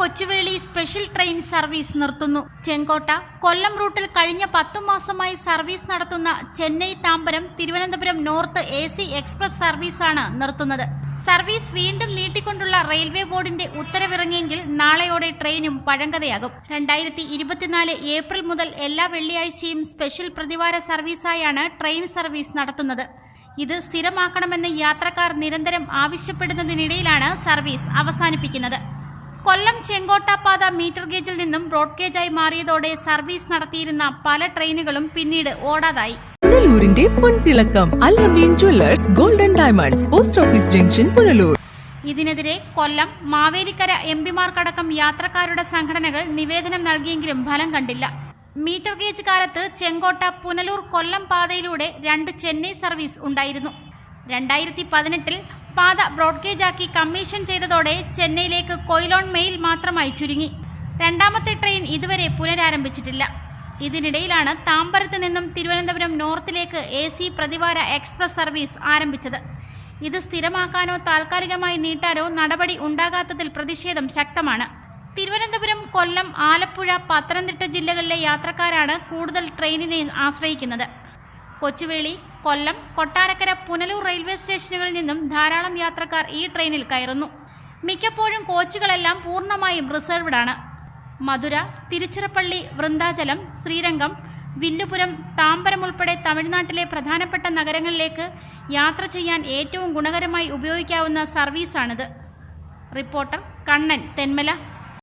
Kochuveli special train service നിർത്തുന്നു. ചെങ്കോട്ട കൊല്ലം റൂട്ടിൽ കഴിഞ്ഞ പത്തു മാസമായി സർവീസ് നടത്തുന്ന Chennai Tambaram Thiruvananthapuram north A C express സർവീസാണ് നിർത്തുന്നത്. സർവീസ് വീണ്ടും നീട്ടിക്കൊണ്ടുള്ള റെയിൽവേ ബോർഡിന്റെ ഉത്തരവിറങ്ങിയെങ്കിൽ നാളെയോടെ ട്രെയിനും പഴങ്കതയാകും രണ്ടായിരത്തി ഇരുപത്തിനാല് ഏപ്രിൽ മുതൽ എല്ലാ വെള്ളിയാഴ്ചയും സ്പെഷ്യൽ പ്രതിവാര സർവീസായാണ് ട്രെയിൻ സർവീസ് നടത്തുന്നത്. ഇത് സ്ഥിരമാക്കണമെന്ന് യാത്രക്കാർ നിരന്തരം ആവശ്യപ്പെടുന്നതിനിടയിലാണ് സർവീസ് അവസാനിപ്പിക്കുന്നത്. കൊല്ലം ചെങ്കോട്ട പാത മീറ്റർ ഗേജിൽ നിന്നും ബ്രോഡ് ഗേജായി മാറിയതോടെ സർവീസ് നടത്തിയിരുന്ന പല ട്രെയിനുകളും പിന്നീട് ഓടാതായി. പുനലൂരിന്റെ പൊൻതിളക്കം Allameen jewellers golden diamonds post office junction Punalur. ഇതിനെതിരെ കൊല്ലം മാവേലിക്കര എം പിമാർക്കടക്കം യാത്രക്കാരുടെ സംഘടനകൾ നിവേദനം നൽകിയെങ്കിലും ഫലം കണ്ടില്ല. മീറ്റർ ഗേജ് കാലത്ത് ചെങ്കോട്ട പുനലൂർ കൊല്ലം പാതയിലൂടെ രണ്ട് ചെന്നൈ സർവീസ് ഉണ്ടായിരുന്നു. രണ്ടായിരത്തി പതിനെട്ടിൽ പാത ബ്രോഡ്ഗേജാക്കി കമ്മീഷൻ ചെയ്തതോടെ ചെന്നൈയിലേക്ക് കൊയിലോൺ മെയിൽ മാത്രമായി ചുരുങ്ങി. രണ്ടാമത്തെ ട്രെയിൻ ഇതുവരെ പുനരാരംഭിച്ചിട്ടില്ല. ഇതിനിടയിലാണ് താമ്പരത്ത് നിന്നും തിരുവനന്തപുരം നോർത്തിലേക്ക് എ സി പ്രതിവാര എക്സ്പ്രസ് സർവീസ് ആരംഭിച്ചത്. ഇത് സ്ഥിരമാക്കാനോ താൽക്കാലികമായി നീട്ടാനോ നടപടി ഉണ്ടാകാത്തതിൽ പ്രതിഷേധം ശക്തമാണ്. തിരുവനന്തപുരം കൊല്ലം ആലപ്പുഴ പത്തനംതിട്ട ജില്ലകളിലെ യാത്രക്കാരാണ് കൂടുതൽ ട്രെയിനിനെ ആശ്രയിക്കുന്നത്. കൊച്ചുവേളി കൊല്ലം കൊട്ടാരക്കര പുനലൂർ റെയിൽവേ സ്റ്റേഷനുകളിൽ നിന്നും ധാരാളം യാത്രക്കാർ ഈ ട്രെയിനിൽ കയറുന്നു. മിക്കപ്പോഴും കോച്ചുകളെല്ലാം പൂർണമായും റിസർവ്ഡ് ആണ് മധുര തിരുച്ചിറപ്പള്ളി വൃന്ദാചലം ശ്രീരംഗം വില്ലുപുരം താമ്പരം ഉൾപ്പെടെ തമിഴ്നാട്ടിലെ പ്രധാനപ്പെട്ട നഗരങ്ങളിലേക്ക് യാത്ര ചെയ്യാൻ ഏറ്റവും ഗുണകരമായി ഉപയോഗിക്കാവുന്ന സർവീസാണിത്. റിപ്പോർട്ടർ കണ്ണൻ തെന്മല.